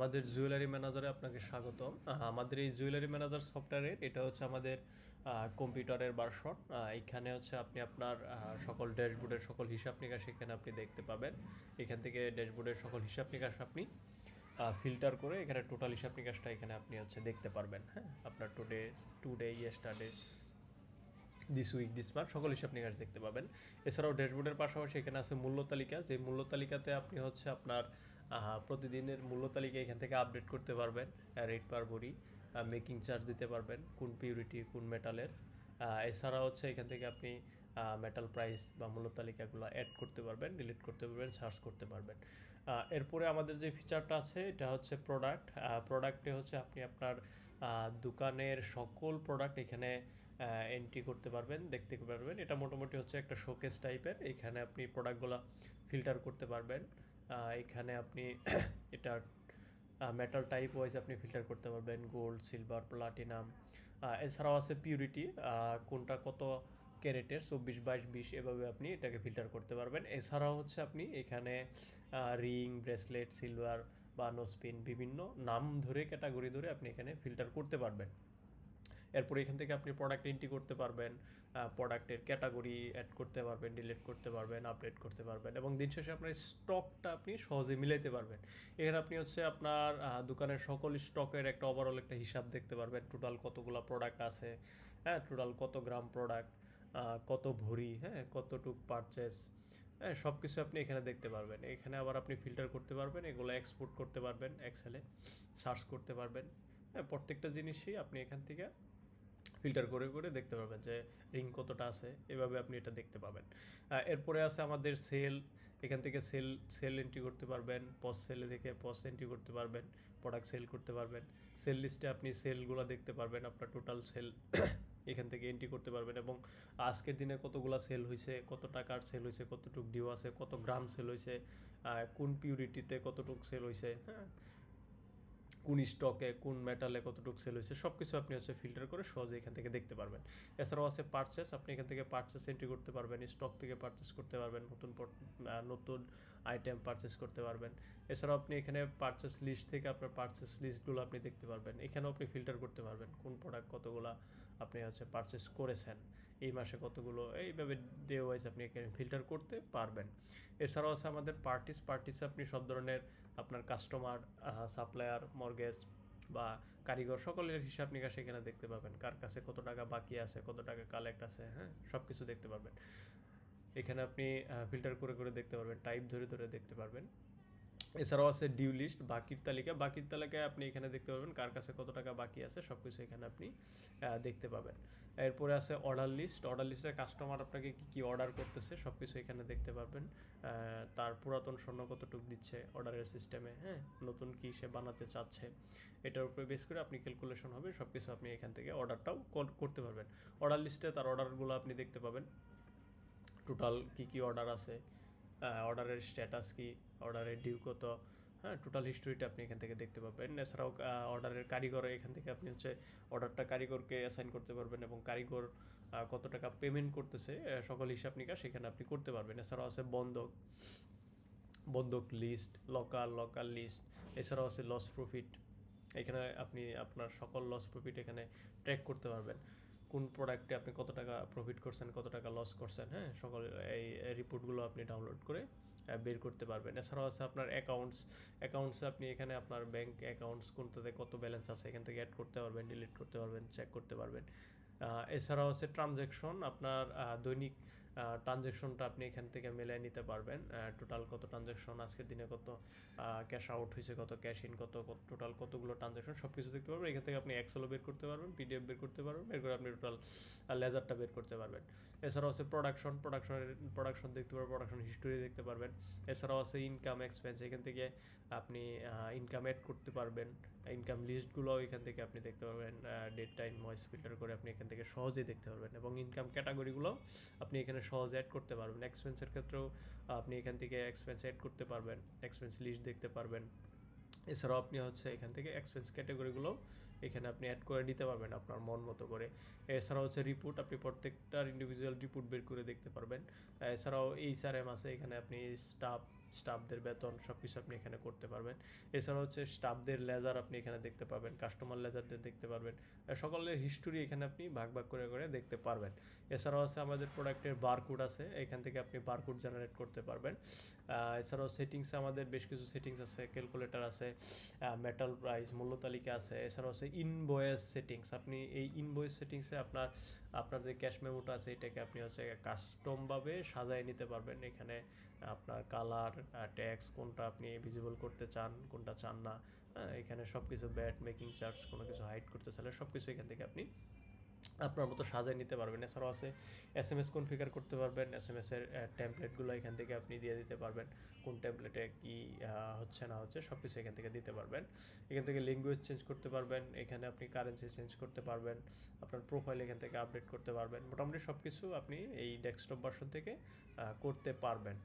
আমাদের জুয়েলারি ম্যানেজারে আপনাকে স্বাগতম। আমাদের এই জুয়েলারি ম্যানেজার সফটওয়্যারের, এটা হচ্ছে আমাদের কম্পিউটারের ভার্সন এখানে হচ্ছে আপনি আপনার সকল ড্যাশবোর্ডের সকল হিসাব নিকাশ এখানে আপনি দেখতে পাবেন। এখান থেকে ড্যাশবোর্ডের সকল হিসাব নিকাশ আপনি ফিল্টার করে এখানে টোটাল হিসাব নিকাশটা এখানে আপনি হচ্ছে দেখতে পারবেন। হ্যাঁ আপনার today today yesterday this week this month সকল হিসাব নিকাশ দেখতে পাবেন। এছাড়াও ড্যাশবোর্ডের পাশাপাশি এখানে আছে মূল্য তালিকা। যে মূল্য তালিকাতে আপনি হচ্ছে আপনার প্রতিদিনের মূল্য তালিকা এখান থেকে আপডেট করতে পারবেন রেট পার বড়ি মেকিং চার্জ দিতে পারবেন, কোন পিউরিটি কোন মেটালের এছাড়া হচ্ছে এখান থেকে আপনি মেটাল প্রাইস বা মূল্য তালিকাগুলো অ্যাড করতে পারবেন ডিলিট করতে পারবেন সার্চ করতে পারবেন। এরপরে আমাদের যে ফিচারটা আছে, এটা হচ্ছে প্রোডাক্ট প্রোডাক্টে হচ্ছে আপনি আপনার দোকানের সকল প্রোডাক্ট এখানে এন্ট্রি করতে পারবেন, দেখতে পারবেন। এটা মোটামুটি হচ্ছে একটা শোকেস টাইপের এখানে আপনি প্রোডাক্টগুলো ফিল্টার করতে পারবেন। এখানে আপনি এটা মেটাল টাইপ ওয়াইজ আপনি ফিল্টার করতে পারবেন গোল্ড সিলভার প্লাটিনাম এছাড়াও আছে পিউরিটি কোনটা কত ক্যারেটের, চব্বিশ, বাইশ, বিশ, এভাবে আপনি এটাকে ফিল্টার করতে পারবেন। এছাড়াও হচ্ছে আপনি এখানে রিং ব্রেসলেট সিলভার বা নোসপিন বিভিন্ন নাম ধরে ক্যাটাগরি ধরে আপনি এখানে ফিল্টার করতে পারবেন। এরপর এখান থেকে আপনি প্রোডাক্ট এন্ট্রি করতে পারবেন প্রোডাক্টের ক্যাটাগরি অ্যাড করতে পারবেন ডিলিট করতে পারবেন আপডেট করতে পারবেন এবং দিন শেষে আপনার স্টকটা আপনি সহজে মিলাইতে পারবেন। এখানে আপনি হচ্ছে আপনার দোকানের সকল স্টকের একটা ওভারঅল একটা হিসাব দেখতে পারবেন টোটাল কতগুলো প্রোডাক্ট আছে হ্যাঁ টোটাল কত গ্রাম প্রোডাক্ট কত ভরি হ্যাঁ কতটুক পারচেস হ্যাঁ সব কিছু আপনি এখানে দেখতে পারবেন। এখানে আবার আপনি ফিল্টার করতে পারবেন, এগুলো এক্সপোর্ট করতে পারবেন এক্সেলে সার্চ করতে পারবেন। হ্যাঁ প্রত্যেকটা জিনিসই আপনি এখান থেকে ফিল্টার করে করে দেখতে পারবেন যে রিং কতটা আছে। এভাবে আপনি এটা দেখতে পাবেন। এরপরে আছে আমাদের সেল। এখান থেকে সেল সেল এন্ট্রি করতে পারবেন, পস সেলে থেকে পস এন্ট্রি করতে পারবেন প্রোডাক্ট সেল করতে পারবেন। সেল লিস্টে আপনি সেলগুলো দেখতে পারবেন, আপনার টোটাল সেল এখান থেকে এন্ট্রি করতে পারবেন এবং আজকের দিনে কতগুলো সেল হয়েছে কত টাকার সেল হয়েছে কতটুক ডিউ আছে, কত গ্রাম সেল হয়েছে কোন পিউরিটিতে কতটুক সেল হয়েছে হ্যাঁ? কোন স্টকে, কোন মেটালে কতটুকু সেল হয়েছে সব কিছু আপনি হচ্ছে ফিল্টার করে সহজে এখান থেকে দেখতে পারবেন। এছাড়াও আছে পারচেস আপনি এখান থেকে পারচেস এন্ট্রি করতে পারবেন স্টক থেকে পারচেস করতে পারবেন, নতুন নতুন আইটেম পারচেস করতে পারবেন। এছাড়াও আপনি এখানে পারচেস লিস্ট থেকে আপনার পারচেস লিস্টগুলো আপনি দেখতে পারবেন। এখানেও আপনি ফিল্টার করতে পারবেন কোন প্রোডাক্ট কতগুলো আপনি হচ্ছে পারচেস করেছেন। এই মাসে কতগুলো? এইভাবে ডে ওয়াইজ আপনি এখানে ফিল্টার করতে পারবেন। এছাড়াও আছে আমাদের পার্টিস পার্টিস আপনি সব ধরনের আপনার কাস্টমার সাপ্লায়ার মর্গেজ বা কারিগর সকলের হিসাব নিকাশ এখানে দেখতে পাবেন। কার কাছে কত টাকা বাকি আছে, কত টাকা কালেক্ট আছে হ্যাঁ? সব কিছু দেখতে পারবেন। এখানে আপনি ফিল্টার করে করে দেখতে পারবেন। টাইপ ধরে ধরে দেখতে পারবেন। এছাড়াও আছে ডিউ লিস্ট বাকির তালিকা। বাকির তালিকায় আপনি এখানে দেখতে পাবেন কার কাছে কত টাকা বাকি আছে সব কিছু এখানে আপনি দেখতে পাবেন। এরপরে আছে অর্ডার লিস্ট অর্ডার লিস্টে কাস্টমার আপনাকে কী কী অর্ডার করতেছে সব কিছু এখানে দেখতে পাবেন তার পুরাতন স্বর্ণ কতটুকু দিচ্ছে অর্ডারের সিস্টেমে হ্যাঁ? নতুন কী সে বানাতে চাচ্ছে, এটার উপরে বেস করে আপনি ক্যালকুলেশন হবে সব কিছু আপনি এখান থেকে অর্ডারটাও কর- করতে পারবেন। অর্ডার লিস্টে তার অর্ডারগুলো আপনি দেখতে পাবেন। টোটাল কী কী অর্ডার আছে অর্ডারের স্ট্যাটাস কি অর্ডারের ডিউ কত? হ্যাঁ টোটাল হিস্টোরিটা আপনি এখান থেকে দেখতে পাবেন। এছাড়াও অর্ডারের কারিগর এখান থেকে আপনি হচ্ছে অর্ডারটা কারিগরকে অ্যাসাইন করতে পারবেন এবং কারিগর কত টাকা পেমেন্ট করতেছে সকল হিসাব নিকাশ সেখানে আপনি করতে পারবেন। এছাড়াও আছে বন্ধক বন্ধক লিস্ট লোকাল লোকাল লিস্ট এছাড়াও আছে লস প্রফিট এখানে আপনি আপনার সকল লস প্রফিট এখানে ট্র্যাক করতে পারবেন। কোন প্রোডাক্টে আপনি কত টাকা প্রফিট করছেন, কত টাকা লস করছেন হ্যাঁ সকল এই রিপোর্টগুলো আপনি ডাউনলোড করে বের করতে পারবেন। এছাড়াও আছে আপনার অ্যাকাউন্টস অ্যাকাউন্টসে আপনি এখানে আপনার ব্যাংক অ্যাকাউন্টস কোনটাতে কত ব্যালেন্স আছে, এখান থেকে অ্যাড করতে পারবেন ডিলিট করতে পারবেন চেক করতে পারবেন। এছাড়াও আছে ট্রানজ্যাকশন আপনার দৈনিক ট্রানজ্যাকশনটা আপনি এখান থেকে মিলিয়ে নিতে পারবেন। টোটাল কত ট্রানজ্যাকশন আজকের দিনে কত ক্যাশ আউট হয়েছে, কত ক্যাশ ইন কত টোটাল কতগুলো ট্রানজ্যাকশন সব কিছু দেখতে পারবেন। এখান থেকে আপনি এক্সেলও বের করতে পারবেন পিডিএফ বের করতে পারবেন, বের করে আপনি টোটাল লেজারটা বের করতে পারবেন। এছাড়াও আছে প্রোডাকশন প্রোডাকশনের প্রোডাকশন দেখতে পারবেন প্রোডাকশন হিস্টোরি দেখতে পারবেন। এছাড়াও আছে ইনকাম এক্সপেন্স এখান থেকে আপনি ইনকাম অ্যাড করতে পারবেন। ইনকাম লিস্টগুলো এখান থেকে আপনি দেখতে পারবেন ডেট টাইম ফিল্টার করে আপনি এখান থেকে সহজেই দেখতে পারবেন। এবং ইনকাম ক্যাটাগরিগুলো আপনি এখানে সহজে অ্যাড করতে পারবেন। এক্সপেন্সের ক্ষেত্রেও আপনি এখান থেকে এক্সপেন্স অ্যাড করতে পারবেন এক্সপেন্স লিস্ট দেখতে পারবেন। এছাড়াও আপনি হচ্ছে এখান থেকে এক্সপেন্স ক্যাটাগরিগুলো এখানে আপনি অ্যাড করে নিতে পারবেন আপনার মন মতো করে। এছাড়াও হচ্ছে রিপোর্ট আপনি প্রত্যেকটার ইন্ডিভিজুয়াল রিপোর্ট বের করে দেখতে পারবেন। এছাড়াও এইচ আর এম আছে, এখানে আপনি স্টাফ স্টাফদের বেতন সব কিছু আপনি এখানে করতে পারবেন। এছাড়া হচ্ছে স্টাফদের লেজার আপনি এখানে দেখতে পাবেন, কাস্টমার লেজারদের দেখতে পারবেন। সকলের হিস্টোরি এখানে আপনি ভাগ ভাগ করে করে দেখতে পারবেন। এছাড়াও আছে আমাদের প্রোডাক্টের বারকোড আছে, এখান থেকে আপনি বারকোড জেনারেট করতে পারবেন। এছাড়াও সেটিংসে আমাদের বেশ কিছু সেটিংস আছে ক্যালকুলেটর আছে মেটাল প্রাইস মূল্য তালিকা আছে। এছাড়াও আছে ইনভয়েস সেটিংস আপনি এই ইনভয়েস সেটিংসে আপনার আপনার যে ক্যাশ মেমোটা আছে, এটাকে আপনি হচ্ছে কাস্টমভাবে সাজায় নিতে পারবেন। এখানে আপনার কালার ট্যাক্স কোনটা আপনি ভিজিবল করতে চান, কোনটা চান না। এখানে সব কিছু ব্যাট মেকিং চার্জ কোনো কিছু হাইড করতে চাইলে সব কিছু এখান থেকে আপনি আপনার মতো সাজিয়ে নিতে পারবেন। এছাড়াও আছে এস এম এস কোন কনফিগার করতে পারবেন এস এম এসের টেমপ্লেটগুলো এখান থেকে আপনি দিয়ে দিতে পারবেন। কোন টেমপ্লেটে কি হচ্ছে না হচ্ছে সব কিছু এখান থেকে দিতে পারবেন। এখান থেকে ল্যাঙ্গুয়েজ চেঞ্জ করতে পারবেন, এখানে আপনি কারেন্সি চেঞ্জ করতে পারবেন, আপনার প্রোফাইল এখান থেকে আপডেট করতে পারবেন। মোটামুটি সব কিছু আপনি এই ডেস্কটপ ভার্সন থেকে করতে পারবেন।